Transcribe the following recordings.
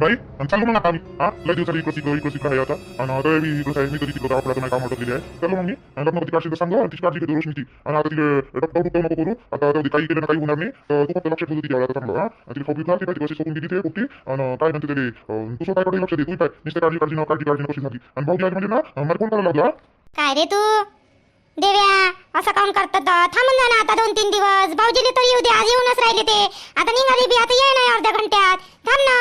बाई आणि मग आता आम्ही. हा? लय दिवसाला इकडं तिकडं इकडं तिकडं आहे आता. आणि आता मी इकडं आहे मी तरी तिकडं आपल्याला नाही काम वाटत आहे. चलो मग मी. लग्न कधी सांगा तिची काळजी घेतो रोशनीची. आणि आता तिला डॉक्टर डॉक्टर नको करू. आता जाऊ काही केलं काही होणार नाही. तर तू फक्त लक्ष ठेवतो तिच्यावर आता चांगलं हा. तिला खोपी घाल ती पाहिजे कशी सोडून गेली ते कुठे आणि काय म्हणते ते तुझं काय कडे लक्ष दे तू काय नुसतं काळजी काळजी न काळजी काळजी कशी झाली आणि भाऊजी म्हणजे ना मला फोन करायला लागला काय रे तू? देव्या असं काम करतात थांबून जा ना आता दोन तीन दिवस. भाऊजीले तर येऊ दे आज येऊनच राहिले ते. आता निघाली बी आता ये नाही अर्ध्या घंट्यात. थांब ना.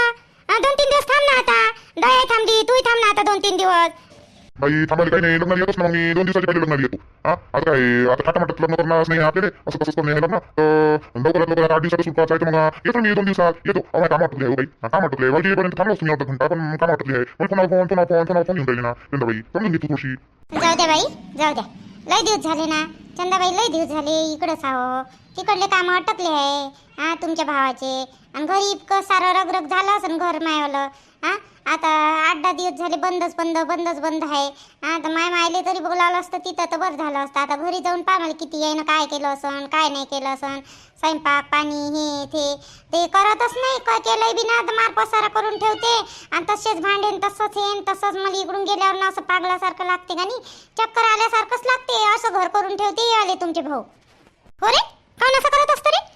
दोन तीन दिवस थांब ना आता. दया थांबली तूही थांब ना आता दोन तीन दिवस. बाई थांबायला काही नाही लग्नाला येतोच ना मग मी. दोन दिवसाच्या पहिले लग्नाला येतो हा? आता काय आता खाटा माटात लग्न करणार नाही आपल्याला असं तसंच आहे लग्न तर लवकरात लवकरात आठ दिवसात आहे तर मग येतो मी दोन दिवसात. येतो. अहो काम वाटले आहे बाई. हा, काम वाटले आहे. वाजेपर्यंत थांबलो तुम्ही अर्धा घंटा. पण काम वाटले आहे. मग पुन्हा फोन पुन्हा फोन पुन्हा फोन घेऊन राहिली ना. चंदाबाई समजून घे तू थोडीशी. जाऊ द्या बाई जाऊ द्या. लय दिवस झाले ना. चंदाबाई लय दिवस झाले. इकडंच आहो तिकडले कामं अटकले आहे. हा तुमच्या भावाचे. आणि घरी इतकं सारं रगरग झालं असेल घर मायवालं. हा आता आठ दहा दिवस झाले बंदच बंद बंदच बंद आहे. हा तर माय मायले तरी बोलावलं असतं तिथं तर बरं झालं असतं. आता घरी जाऊन पहा मला किती आहे ना काय केलं असन काय नाही केलं असन. स्वयंपाक पाणी हे ते. ते करतच नाही काय केलंय बी ना. तर मार पसारा करून ठेवते. आणि तसेच भांडेन तसंच हेन तसंच मला इकडून गेल्यावर ना असं पागल्यासारखं लागते का नाही? चक्कर आल्यासारखंच लागते. असं घर करून ठेवते आले तुमचे भाऊ. हो रे? काऊन असं करत असतं रे हा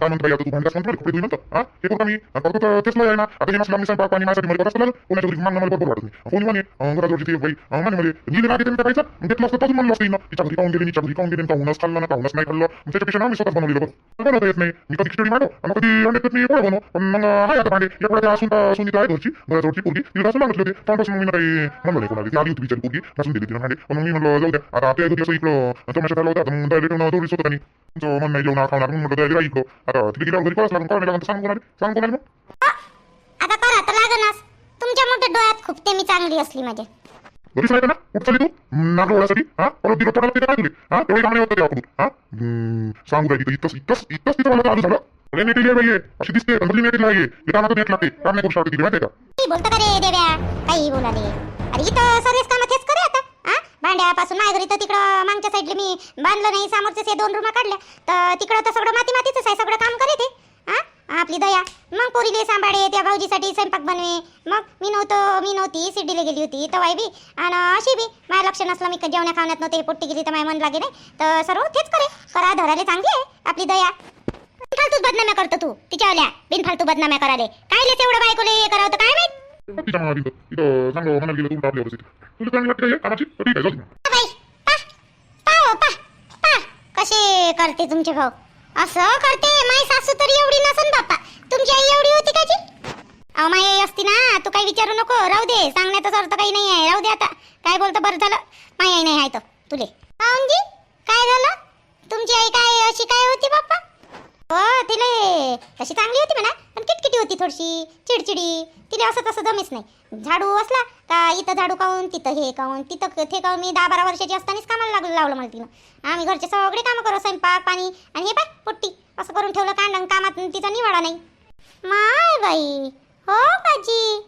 काय म्हणतो बाई तू भांड्यास म्हणतो कपडे धुई म्हणतो हा? हे करू मी करतो तर तेच नाही ना? आता हे नसलं मी स्वयंपाक पाणी माझ्यासाठी मला करावं लागलं. कोणाच्या घरी मागणं मला बरोबर वाटत नाही. कोणी म्हणे अं, घराजवळची ती बाई म्हणे म्हणे गेली ना तिथे पाहिजे घेतलं असतं तसं म्हणलं असतं हिनं. तिच्या घरी काहून गेली तिच्या घरी काहून गेली काहूनच खाल्लं ना काहूनच नाही खाल्लं. मग त्याच्यापेक्षा ना मी स्वतःच बनवलेलं बरं. बनवता येत नाही. मी कधी खिचडी मांडो आणि कधी अंड्यात मी पोळा बनव. पण मग हाय आता भांडे. एक वेळा असून असून तिथं आहे घरची. घराजवळची पोरगी. तिला घासून मागितले होते तेव्हापासून मी काही म्हणलं नाही कोणाला. ती आली होती बिचारी पोरगी घासून दिली तिला भांडे. पण मी म्हणलं जाऊ द्या. आता आपल्या घरी असं इकडं तमाशा झाला होता मग डायरेक्ट होतं आणि तुमचं नाही म्हणून म्हटलं डायरेक्ट आता तिथे गेल्यावर घरी कळाच लागून लागून सांग कोणाला सांग कोणाला मग. आता करा तर लागनच तुमच्या मोठ्या डोळ्यात खुपते मी चांगली असली माझ्या घरीच नाही का ना? कुठं चालली तू. नागलो ओळ्यासाठी हा? परत दिलं पडायला तिथे काय तुले? हा? तेवढे कामं नाही होतं ते आपण हा सांगू काय तिथं इथंच इथंच तिथं मला चालू झालं. अरे नेटेली आहे बाई. अशी दिसते अंधली नेटेली आहे हे. कामात नेट लागते. काम नाही करू शकते तिथे माहिती आहे का बोलतो का रे देव्या? काही बोलाले अरे इथं सर्वच कामं तेच करे आता हा भांड्यापासून माझ्या तर तिकडं मागच्या साईडला मी बांधलं नाही समोरचे ते दोन रूमा काढल्या. तर तिकडं तर सगळं माती मातीच आहे सगळं काम करे ते. आपली दया. मग पोरीले सांभाळे त्या भाऊजीसाठी स्वयंपाक बनवे. मग मी नव्हतं मी नव्हती शिर्डीला गेली होती तवाय बी. आणि अशी बी. माझ्या लक्ष नसलं मी जेवण्या खावण्यात नव्हते पोट्टी गेली तर माझ्या मन लागे नाही. तर सर्व तेच करे. करा धराले चांगली आहे आपली दया. बिनफालतूच बदनाम्या करतो तू तिच्यावल्या बिनफालतू बदनाम्या कराले. कायले एवढं बायकोले हे करावं तर काय माहीत? तिच्या मनात इथं इथं चांगलं म्हणायला गेलं तू आपल्या परिस्थिती तुला चांगली वाटते का हे कामाची तर ठीक आहे जाऊ दे. बाई पा पा हो, पा पा कसे करते तुमचे भाऊ? असं करते माय सासू तर एवढी नसन बापा तुमची आई एवढी होती का जी? अहो माय आई असती ना तू काही विचारू नको राहू दे सांगण्याचा अर्थ काही नाही आहे राहू दे आता. काय बोलतो बरं झालं. माय आई नाही आहे तर तुले. जी काय झालं? तुमची आई काय अशी काय होती बाप्पा? हो तिले तशी चांगली होती म्हणा पण किटकिटी होती थोडीशी चिडचिडी. तिला असं तसं जमेच नाही. झाडू असला का इथं झाडू काऊन तिथं हे काऊन तिथं ते काऊन मी दहा बारा वर्षाची असतानाच कामाला लागलं लावलं मला तिनं. आम्ही घरचे सगळे कामं करू स्वयंपाक पाणी आणि हे पाय पोट्टी. असं करून ठेवलं कांड कामात तिचा निवाडा नाही. माय बाई. हो बाजी.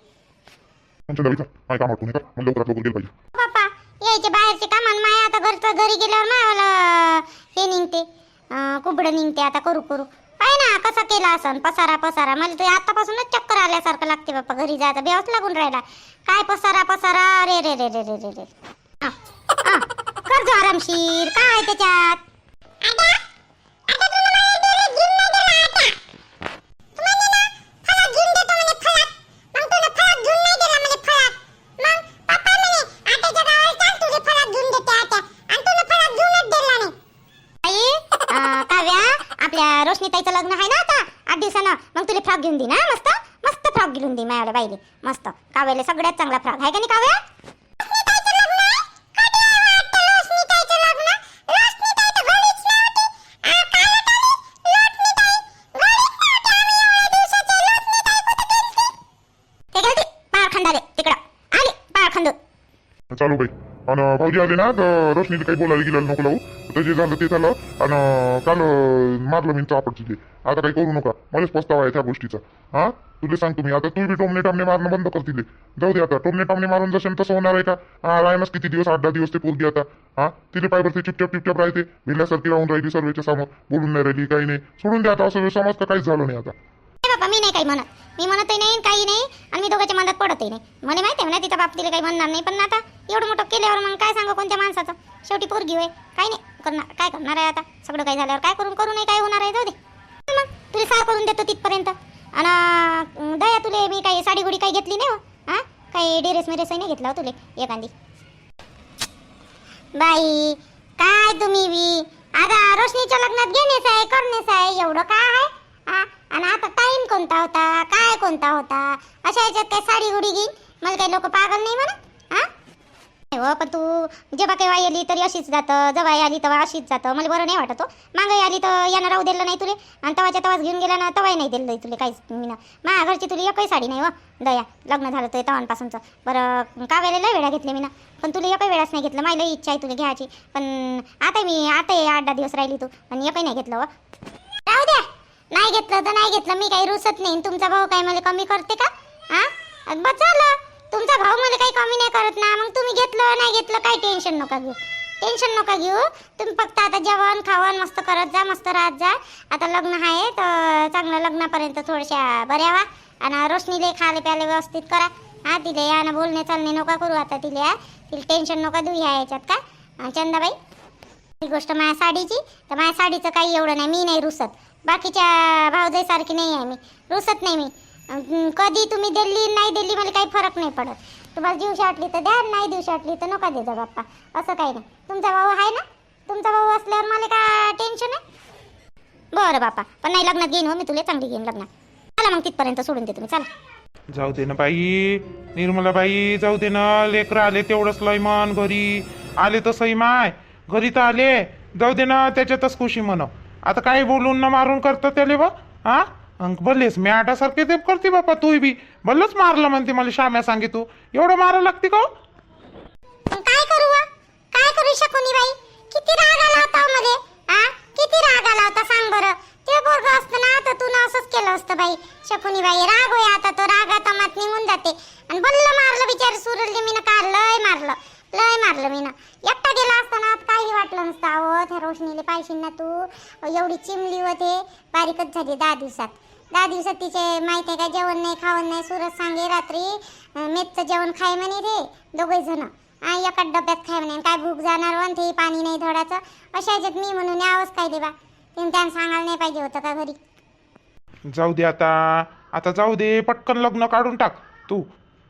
तुमच्या काय काम का? मग लवकरात लवकर गेलं पाहिजे. बाप्पा यायचे बाहेरचे कामान माय आता घरचं घरी गेल्यावर मायाला हे निघते. कुबडं निघते आता करू करू. आहे ना कसा केला असन? पसारा पसारा. मला ते आतापासूनच चक्कर आल्यासारखं लागते बाप्पा घरी जायचा. बेवच लागून राहिला. काय पसारा पसारा? रे रे रे रे रे रे रे. आ, कर आरामशीर. काय आहे त्याच्यात आई अं, काव्या आपल्या रोशनीताईचं लग्न आहे ना आता आठ दिवसानं मग तुला फ्रॉक घेऊन दे ना मस्त मस्त फ्रॉक घेऊन दे माझ्या बाईले मस्त काव्याला सगळ्यात चांगला फ्रॉक आहे का नाही काव्या? चालू बाई. आणि भाऊजी आले ना तर रोशनीला काही बोलायला गेलं नको लावू. तर जे झालं ते झालं आणि काल मारलं मी चापड तिथे आता काही करू नका. मलाच पस्तावा आहे त्या गोष्टीचा. हा? तुला सांगतो मी आता तू बी टोमणे टामने मारणं बंद कर तिथे जाऊ दे आता. टोमने टामने मारून जसे तसं होणार आहे का? हा किती दिवस? आठ दहा दिवस ते पोरगी आता. हा? तिथे पायवर ते चुपचाप चुपचाप राहते. भिल्यासारखी राहून राहिली सर्वेच्या समोर. बोलून नाही राहिली काही नाही. सोडून द्या आता. असं समज का काहीच झालं नाही आता. बाबा मी नाही काही म्हणत. मी म्हणतही नाही काही नाही. बोलतही नाही. मला माहिती आहे म्हणा तिच्या बाप तिला काही म्हणणार नाही. पण आता एवढं मोठं केल्यावर मग काय सांगू कोणत्या माणसाचं? शेवटी पोरगी होय. काही नाही. करणार? काय करणार आहे आता? सगळं काही झाल्यावर काय करून करू नाही काय होणार आहे? जाऊ दे. मग तुला सहा करून देतो तिथपर्यंत. आणि दया तुले मी काही साडी गुडी काही घेतली नाही हो? हा? काही ड्रेस मेरेसही नाही घेतला हो तुले एखादी? बाई काय तुम्ही बी? आता रोशनीच्या लग्नात घेण्यास आहे करण्यास आहे एवढं काय आहे? आणि आता टाईम कोणता होता? काय कोणता होता? अशा याच्यात काय साडी गुडी घेईन? मला काही लोक पागल नाही म्हणत हा? हो पण तू जेव्हा केव्हा आली तरी अशीच जातं जेव्हा आली तेव्हा अशीच जातं. मला बरं नाही वाटत हो. मागं आली तर यानं राहू दिलं नाही तुले. आणि तवाच्या तवाच घेऊन गेला ना तवाही नाही दिलं तुले काहीच मी ना माझ्या घरची तुला एकही साडी नाही हो. दया लग्न झालं ते तवांपासूनचं. बरं का वेळेला लय वेळा घेतले मी ना पण तुला एकही वेळाच नाही घेतलं. मला इच्छा आहे तुला घ्यायची. पण आता मी आता आठ दहा दिवस राहिली तू. आणि एकही नाही घेतलं हो. राहू द्या. नाही घेतलं तर नाही घेतलं. मी काही रुसत नाही. तुमचा भाऊ काय मला कमी करते का? हा बस झालं. तुमचा भाऊ मला काही कमी नाही करत ना. मग तुम्ही घेतलं नाही घेतलं काही टेन्शन नका घेऊ. टेन्शन नका घेऊ. तुम्ही फक्त आता जेवण खावण मस्त करत जा मस्त राहत जा. आता लग्न आहे तर चांगलं लग्नापर्यंत थोड्याशा बऱ्या व्हा. आणि रोशनीले खाले प्याले व्यवस्थित करा. हा तिले या ना बोलणे चालणे नका करू आता तिले हा. तिला टेन्शन नका देऊ ह्या याच्यात का? चंदाबाई गोष्ट माझ्या साडीची. तर माझ्या साडीचं काही एवढं नाही मी नाही रुसत. बाकीच्या भावजाईसारखी नाही आहे मी. रुसत नाही मी. कधी तुम्ही दिल्ली नाही दिल्ली मला काही फरक नाही पडत. तुम्हाला दिवशी वाटली तर द्या नाही दिवशी वाटली तर नका देजा बाप्पा. असं काही नाही. तुमचा भाऊ आहे ना? तुमचा भाऊ असल्यावर मला का टेन्शन आहे? बरं बाप्पा पण नाही लग्नात घेईन हो मी तुला चांगली घेईन लग्नात. चला मग तिथपर्यंत सोडून दे तुम्ही चला. जाऊ दे ना बाई. निर्मला बाई जाऊ दे ना. लेकरं आले तेवढंच लयमान घरी. आले तसंही माय. घरी तर आले. जाऊ दे ना त्याच्यातच खुशी म्हण. आता काही बोलून ना मारून करतं त्याले बा हा? भलेच मी आटासारखे ते करते बापा तू बी. भलंच मारलं म्हणते मला श्याम्या सांगे तू. एवढं मारा लागते का हो? काय करू व? काय करू शकुनी बाई? किती राग आला होता हो मध्ये आ? किती राग आला होता सांग बरं. ते पोरग असतं ना तर तू ना असंच केलं असतं बाई. शकुनी बाई राग होय आता तो राग आता मात निघून जाते. आणि बल्ल मारलं बिचारी सुरली मी का लय मारलं लय मारलं मी ना एकटा गेला असताना आत काही वाटलं नसतं. अहो त्या रोशनीले पाहिजे ना तू. एवढी चिमली होते बारीकच झाली दहा दिवसात. दहा दिवसात तिचे माहिती आहे का जेवण नाही खावण नाही सुरत सांगे रात्री मेथचं जेवण खाय म्हणे रे दोघे जण. हा एका डब्यात खाय म्हणे काय भूक जाणार वन ते पाणी नाही धडाचं. अशा ह्याच्यात मी म्हणून यावंच काय देवा. तुम्ही त्यांना सांगायला नाही पाहिजे होतं का घरी? जाऊ दे आता. आता जाऊ दे पटकन लग्न काढून टाक. तू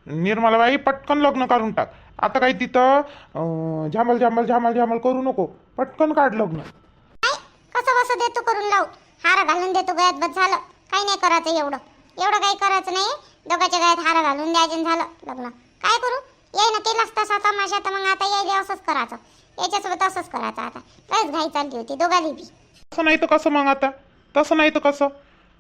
निर्मला बाई पटकन लग्न काढून टाक. आता काही तिथं झामल झामल झामल झामल करू नको. पटकन काढ लग्न. कसं बसं देतो करून लावू. हार घालून देतो गळ्यात बस झालं. काही नाही करायचं एवढं. एवढं काही करायचं नाही. दोघांच्या गळ्यात हार घालून द्यायचे झालं लग्न. काय करू? ये ना केलाच तसा तमाशा तर मग आता यायला असंच करायचं. याच्यासोबत असंच करायचं आता. लयच घाई चालली होती दोघाली बी. तसं नाही तर कसं मग आता? तसं नाही तर कसं?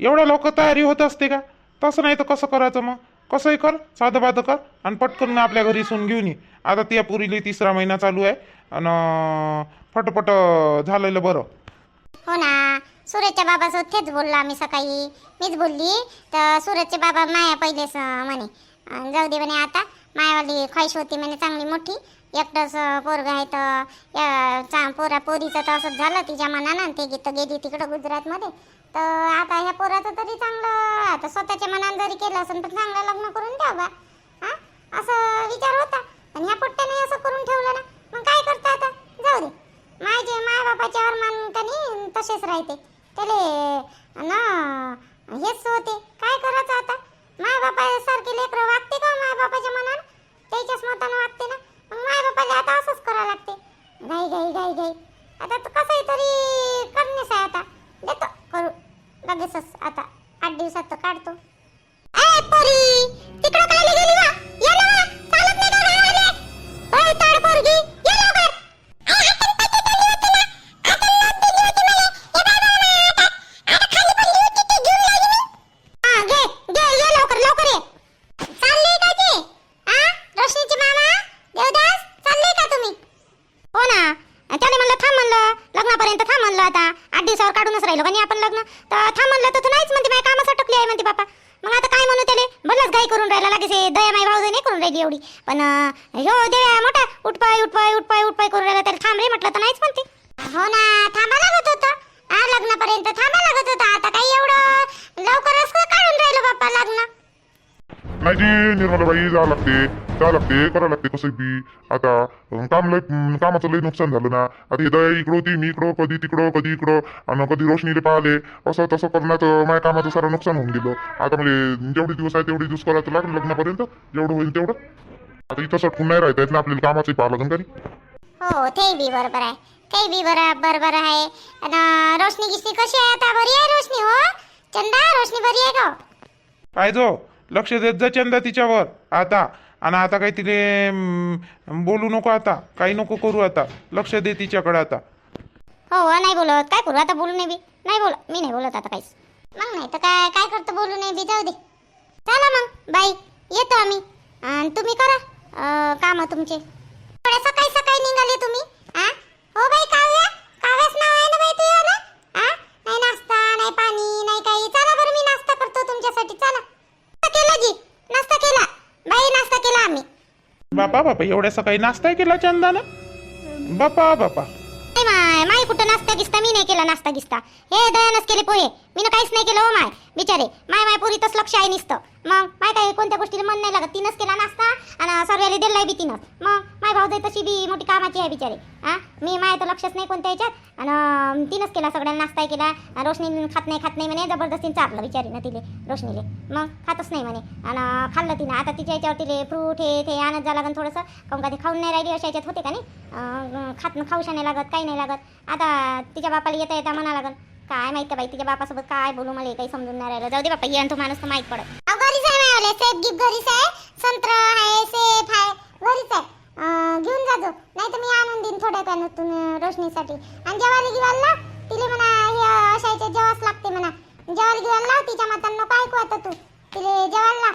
एवढ्या लोक तयारी होत असते का? तसं नाही तर कसं करायचं मग? कसंही कर साधं बाधं कर आणि पटकन आपल्या घरी सून घेऊन ये. आता त्या पुरीले तिसरा महिना चालू आहे. आणि फटफट झालेलं बरं. हो ना. सूरजच्या बाबासोबत तेच बोललो आम्ही सकाळी. मीच बोलली तर सूरजचे बाबा माया पहिलेच म्हणे. जाऊ दे म्हणे आता मायावाली ख्वाहिश होती म्हणे चांगली मोठी. एकटंच पोरग आहे तर चा पोरा पोरीचं तर असंच झालं तिच्या मनानं ते गीत गेली तिकडं गुजरातमध्ये. तर आता ह्या पोराचं तरी चांगलं आता स्वतःच्या मनानं जरी केलं असेल तर चांगलं लग्न करून द्या बा. हा? असं विचार होता. आणि ह्या पोट्ट्याने असं करून ठेवलं ना मग काय करता आता? जाऊ दे. माझे माय बापाचे अरमान कनी तसेच राहते. त्याले ना हेच होते. काय करायचं आता? माय बापासारखे लेकरं वागते का माय बापाच्या मनानं? त्याच्याच मतानं वागते ना. मग माय बापाला आता असंच करावं लागते. घाई घाई घाई घाई. आता तर कसंही तरी करणेच आहे आता. देतो करू. लगेचच आता. आठ दिवसात तर काढतो. ए पोरी! तिकडं काय गेली वा? ये ना चालत नाही का गावाले? ओय, ताड पोरगी, ये लवकर. हा, घे, घे, ये लवकर, लवकर ये. चालले का ते? हा? रोशनीचे मामा, देवदास, चालले का तुम्ही? हो ना त्याने म्हणलं थांब म्हणलं लग्नापर्यंत थांब म्हणलं आता आठ दिवसावर काढूनच राहिलो का नाही आपण लग्न तर थांब म्हणलं तर तू नाहीच म्हणते माझ्या कामास अटकली आहे म्हणते बापा मग आता काय म्हणू त्याले भलंच घाई करून राहिला लागेच हे दया माई भाऊ नाही करून राहिली एवढी पण अं, ह्यो दे मोठा उठपाय उठपाय उठपाय उठपाय करून राहिला त्याला थांब रे म्हटलं तर नाहीच म्हणते हो ना थांबा लागत होतं हा लग्नापर्यंत थांबा लागत होतं आता काही एवढं लवकरच का काढून राहिलं बाप्पा लग्न नाही जी निर्मलाबाई जावं लागते जावं लागते करावं लागते कसं बी. आता काम लय कामाचं लय नुकसान झालं ना. आता इथं इकडं होती मी इकडं कधी तिकडं कधी इकडं. आणि कधी रोशनीले पाहिले. असं तसं करण्यात अं, माझ्या कामाचं सारं नुकसान होऊन गेलं. आता म्हणजे जेवढे दिवस आहे तेवढे दिवस करायचं लागेल लग्नापर्यंत. जेवढं होईल तेवढं. आता इथं सटकून नाही राहता येत ना आपल्याला कामाचंही पाहावं लागेल नाही? हो ते बी बरोबर आहे. ते बी बरं बरोबर आहे. आणि रोशनी कशी आहे आता? बरी आहे रोशनी हो? चंदा रोशनी बरी आहे का? हो? पाहिजो लक्ष देत जा चंदा तिच्यावर. आता. आणि आता काही तिले बोलू नको आता. काही नको करू आता. लक्ष दे तिच्याकडे आता. हो हो, नाही बोलत. काय करू? आता बोलू नाही बी. नाही बोल मी नाही बोलत आता काहीच. मग नाही तर काय काय करतो बोलू नाही बी? जाऊ दे. चला मग. बाई येतो आम्ही. आणि तुम्ही करा काम तुमचे. थोड्या सकाळी सकाळी निघाले तुम्ही. आ? हो बाई काव्या. काव्याच नाव आहे ना बाई तुझ्या आ? नाही नाश्ता नाही पाणी नाही काही. चला बरं मी नाश्ता करतो तुमच्यासाठी. चला. केला जी नाश्ता केला. बाई नाश्ता केला आम्ही. बापा बापा एवढ्या सकाळी नाश्ता केला चंदानं? बापा बापा. नाही माय माय कुठं नाश्ता गिस्ता? मी नाही केला नाश्ता गिस्ता. हे दयानच केले पोहे. मी काहीच नाही केलं हो माय. बिचारे माय माय पुरीतच लक्ष आहे निसतं. मग माय काय कोणत्या गोष्टीला मन नाही लागत? तिनंच केला नाश्ता आणि सर्वाले दिलाय बी तिनं मग माय भाऊ तशी बी मोठी कामाची आहे बिचारे. हा? मी माय तर लक्षच नाही कोणत्या याच्यात. आणि तिनंच केला सगळ्यांना नाश्ता केला. रोशनी खात नाही खात नाही म्हणे. जबरदस्तीने चारलं बिचारीनं तिले रोशनीले. मग खातच नाही म्हणे. आणि खाल्लं तिनं. आता तिच्या याच्यावर तिले फ्रूट हे ते आणत जा लागन थोडंसं. काऊन का ते खाऊन नाही राहिली अशा याच्यात? होते का नाही? खात खाऊशा नाही लागत काही नाही लागत. आता तिच्या बापाला येता येता म्हणा लागन. काय माहिती का बाई तिच्या बापासोबत काय बोलू? मला काही समजून नाही राहिलं. जाऊ दे बापा ये तो माणूस तर माहीत पडत. घरीच सेब गिफ्ट घरीच आहे संत्र आहे सेब आहे. घरीच आहे. घेऊन घेऊन जाजो नाही तर मी आणून देईन थोड्या वेळानं रोशनीसाठी. आणि जेवायला गिवायला तिले म्हणा हे अशा याच्यात जेवाच लागते म्हणा. जेवायला गिवायला लाव तिच्या मातांना. काय ऐकू आता तू? तिले जेवायला लाव.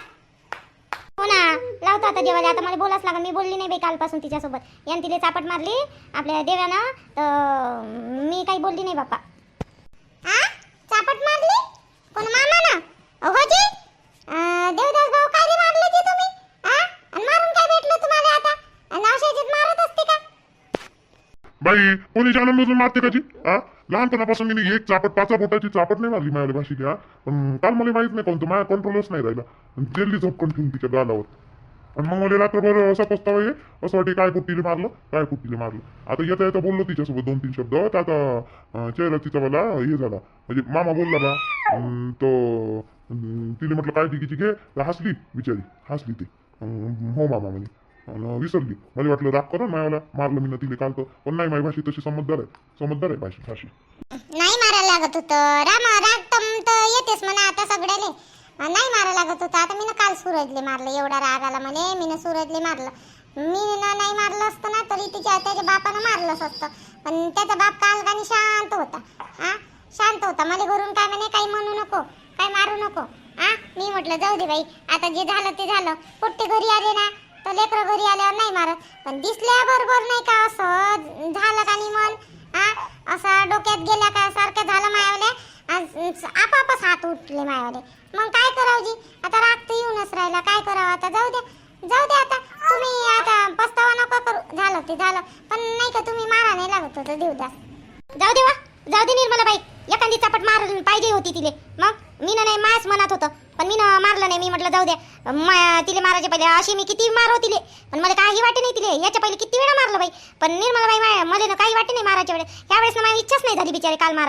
हो ना लावतो आता जेवायला. आता मला बोलाच लागेल. मी बोलली नाही बाई कालपासून तिच्यासोबत. यानं तिले चापट मारली. आपल्या देव्यानं. तर मी काही बोलली नाही बापा हा चापट मारली? कोण मामा ना हो जी. देवदास भाऊ काय रे मारले ते तुम्ही? हा आणि मारून काय भेटलं तुम्हाला आता? आणि अशा याच्यात मारत असते का? बाई कोणी जन्मजून मारते कधी हा लहानपणापासून मी एक चापट पाचा बोटाची चापट नाही मारली माझ्या भाषिक घ्या. पण काल मला माहीत नाही कोणतं माझ्या कंट्रोलच नाही राहिला. आणि जेलली झपकन ठेवून तिच्या गालावर. आणि मग मला रात्रभर असा पस्तावा ये असं वाटे काय कुट्टीले मारलं काय कुट्टीले मारलं. आता येता येता बोललो तिच्यासोबत दोन तीन शब्द. तर आता चेहरा तिचा मला हे झाला. म्हणजे मामा बोलला बा तो अं, तिने म्हटलं काय तिकीची घे. तर हसली बिचारी. हसली ती. हो मामा म्हणे. विसरली. मला वाटलं राग करा मायाला. मारलं मी ना तिने काल तर. पण नाही माझी भाषी तशी समजदार आहे. समजदार आहे भाषी भाषी. नाही मारायला लागत होतं. राम राग तम तर येतेस म्हणा आता सगळ्याले. नाही मारायला लागत होतं. आता मी काल सूरजले मारलं. एवढा राग आला मला मी सूरजले मारलं. मी नाही मारलं असतं ना तरी तिच्या त्याच्या बापानं मारलंच असतं. पण त्याचा बाप काल गाणी शांत होता. हा? शांत होता. मला घरून काय म्हणे काही म्हणू नको. काय मारू नको हा मी म्हटलं जाऊ दे बाई. आता जे झालं ते झालं. पोट्टे घरी आले ना तर लेकरं घरी आल्यावर नाही मारत. पण दिसल्याबरोबर नाही का असं झालं का निमन? आ? हा असा डोक्यात गेल्या का सारखं झालं मायावले? आपापच हात उठले मायावले मग काय करावं जी आता राग तर येऊनच राहिला काय करावं आता जाऊ दे जाऊ दे आता तुम्ही आता पस्तावा नका करू झालं ते झालं पण नाही का तुम्ही मारा नाही लागत होतं देवदास जाऊ दे वा जाऊ दे निर्मला बाई एखादी चापट मार पाहिजे होती तिले मग मी नाही मायाच मनात होतं पण मी मारलं नाही मी म्हटलं जाऊ द्या मा- तिले मारायच्या पहिले अशी मी किती मारो तिले पण मला काही वाटे नाही तिले याच्या पहिले किती वेळा मारलं बाई पण निर्मला बाई माय मला ना काही वाटे नाही मारायच्या वेळेस ह्या ना माझी इच्छाच नाही झाली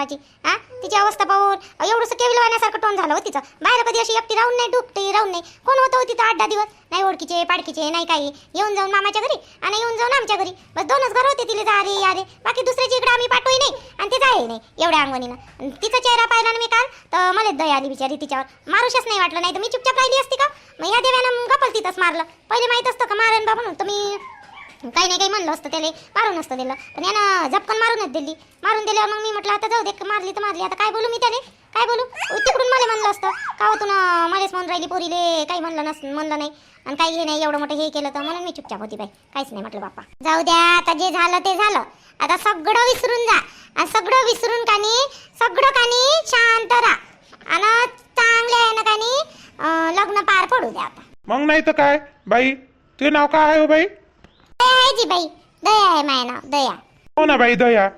बिचारे हा? तिची अवस्था पाहून. एवढंसं केविल वाहण्यासारखं टोन झालं हो तिचं. बाहेर कधी अशी एकटी राहून नाही डुकटी राहून नाही. कोण होतं हो तिथं आठ दहा दिवस? नाही ओळखीचे पाडकीचे नाही काही. येऊन जाऊन मामाच्या घरी आणि येऊन जाऊन आमच्या घरी. बस दोनच घर होते तिले जा रे या रे. बाकी दुसऱ्याची इकडे आम्ही पाठवही नाही. आणि ते जाय नाही एवढ्या अंगणीनं. तिचा चेहरा पाहिला ना मी काल तर मला दया आली बिचारी तिच्यावर. मारूशच नाही वाटलं नाही तर मी चुपचाप राहिली असती का? मग या देव्यानं गपल तिथंच मारलं. पहिले माहीत असतं का मारेन बा म्हणून तर मी काही नाही काही म्हणलं असतं त्याला मारून नसतं दिलं पण यानं झपकन मारूनच दिली. मारून दिल्यावर मग मी म्हटलं आता जाऊ दे मारली तर मारली. आता काय बोलू मी त्याने काय बोलू? तिकडून मला म्हणलं असतं का होतो तू मलाच म्हणून राहिली पोरीले? काही म्हणलं नस म्हणलं नाही. आणि काही हे नाही एवढं मोठं हे केलं तर. म्हणून मी चुपचाप होती बाई. काहीच नाही म्हटलं बाप्पा. जाऊ द्या आता जे झालं ते झालं. आता सगळं विसरून जा. आणि सगळं विसरून कानी सगळं कानी शांत राहा. आणि चांगले आहे ना कानी लग्न पार पडू द्या आता. मग नाही तर काय? बाई ते नाव काय आहे हो बाई? जी बाई दया आहे माय नाव दया. हो ना बाई दया.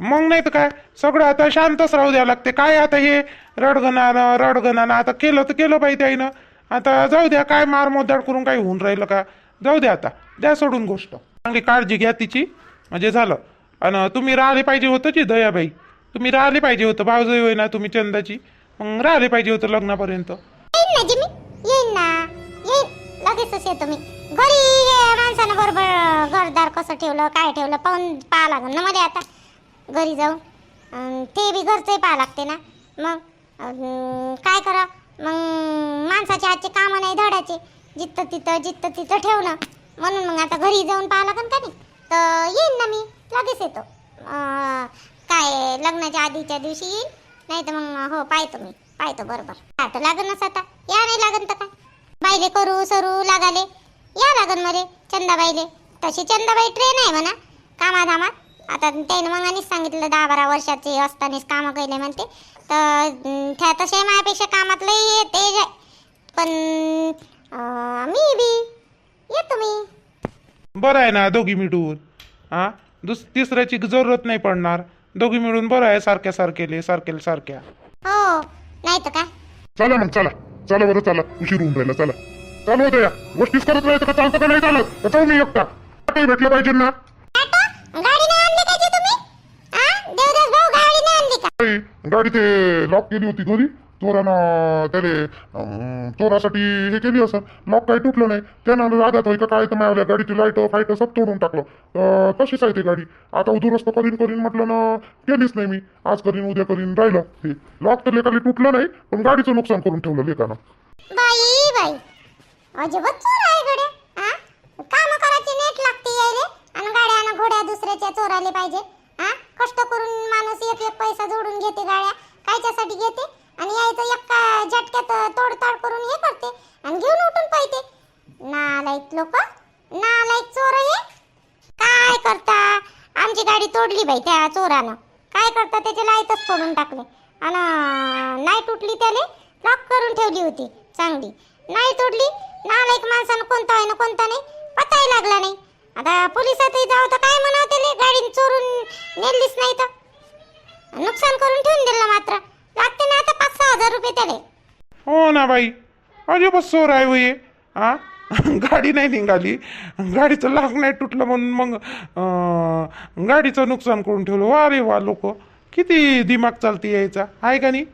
मग नाही तर काय? सगळं आता शांतच राहू द्यावं लागते. काय आता हे रडगणानं रडगणानं आता केलं तर केलं बाई त्याईनं. आता जाऊ द्या काय मार मोदाड करून काय होऊन राहिलं का? जाऊ द्या आता. द्या सोडून गोष्ट. चांगली काळजी घ्या तिची. म्हणजे झालं. आणि तुम्ही राहिले पाहिजे होतं की दयाबाई तुम्ही राहिले पाहिजे होतं. भावजय होय ना तुम्ही चंदाची. मग राहिले पाहिजे होतं लग्नापर्यंत. येईन ना जिमी? येईन ना? येईन. लगेचच येतो मी. घरी! माणसानं बरोबर घरदार कसं ठेवलं काय ठेवलं पाहून पाहा लागेल ना मला आता. घरी जाऊन. ते बी घरचंही पाहा लागते ना. मग काय करा मग माणसाच्या हातचे कामं नाही धडाचे जिथं तिथं जिथं तिथं ठेवणं. म्हणून मग आता घरी जाऊन पाहा लागेल का नाही? तर येईन ना मी लगेच येतो. अं, काय लग्नाच्या आधीच्या दिवशी येईन? नाही तर मग हो पाहतो मी. पाहतो बरोबर. आता लागणच आता. या नाही लागन तर काय? बाईले करू सरू लागाले. या लागन मरे चंदाबाईले. तशी चंदाबाई ट्रेन आहे म्हणा. कामाधामात. आता त्यानं मग आणिच सांगितलं दहा बारा वर्षाचे असतानाच कामं केले म्हणते. तर त्या तसे माझ्यापेक्षा कामात लई येते. पण अं, मी बी येतो मी. बरं आहे ना दोघी मिळून. हा? दुस तिसऱ्याची जरूरत नाही पडणार. दोघी मिळून बरं आहे सारख्या सारखेले सारखेल सारख्या. हो नाही तर काय? चला मग चला. चला बरं चला. उशीर होऊन राहिला चला. चालू या गोष्टीच करत राहायचं का चालतं का नाही चालत जाऊ मी एकटा. काही भेटलं पाहिजे ना? गाडी नाही नाही ते लॉक केली होती घरी चोरानं त्याले अं, चोरासाठी हे केली असं लॉक काही तुटलं नाही. त्यानं रागात होई का काय? तर मावल्या गाडीची लाइट फाईट सब तोडून टाकलं. तर तशीच आहे ती गाडी. आता दुरुस्त करीन करीन म्हटलं ना केलीच नाही मी. आज करीन उद्या करीन राहिलं. हे लॉक तर लेखाली तुटलं नाही पण गाडीचं नुकसान करून ठेवलं लेखानं बाई बाई. अजिबात चोर आहे गड्या. हा काम करायची नेट लागते यायले. आणि गाड्यानं घोड्या दुसऱ्याच्या चोराले पाहिजे. हा कष्ट करून माणूस एक एक पैसा जोडून घेते गाड्या. कायच्यासाठी घेते? आणि यायचं एका झटक्यात तोडताड करून हे करते. आणि घेऊन उठून पाहिजे नालायक लोक नालायक चोर हे? काय करता? आमची गाडी तोडली बाई त्या चोरानं. काय करता? त्याचे लाईतच फोडून टाकले. आणि नाही तुटली त्याले. लॉक करून ठेवली होती. चांगली. नाही तोडली नालायक माणसानं कोणता आहे ना कोणता नाही पताही लागला नाही. आता पोलिसातही जाऊ तर काय म्हणावं त्याले? गाडी चोरून नेलीच नाही तर. नुकसान करून ठेवून दिलं मात्र. लागते ना आता पाच सहा हजार रुपये त्याले. हो ना बाई. अजिबात चोर आहे होय हा गाडी नाही निघाली. गाडीचं लाग नाही तुटलं म्हणून मग अं, गाडीचं नुकसान करून ठेवलं. वा रे वा लोक. किती दिमाग चालते यायचा. आहे का नाही?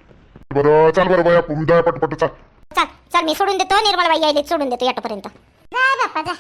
बरं चाल बरं बाया पटपट चाल. चल चल मी सोडून देतो निर्मल बाई यायले सोडून देतो याटोपर्यंत. जा बाप्पा जा.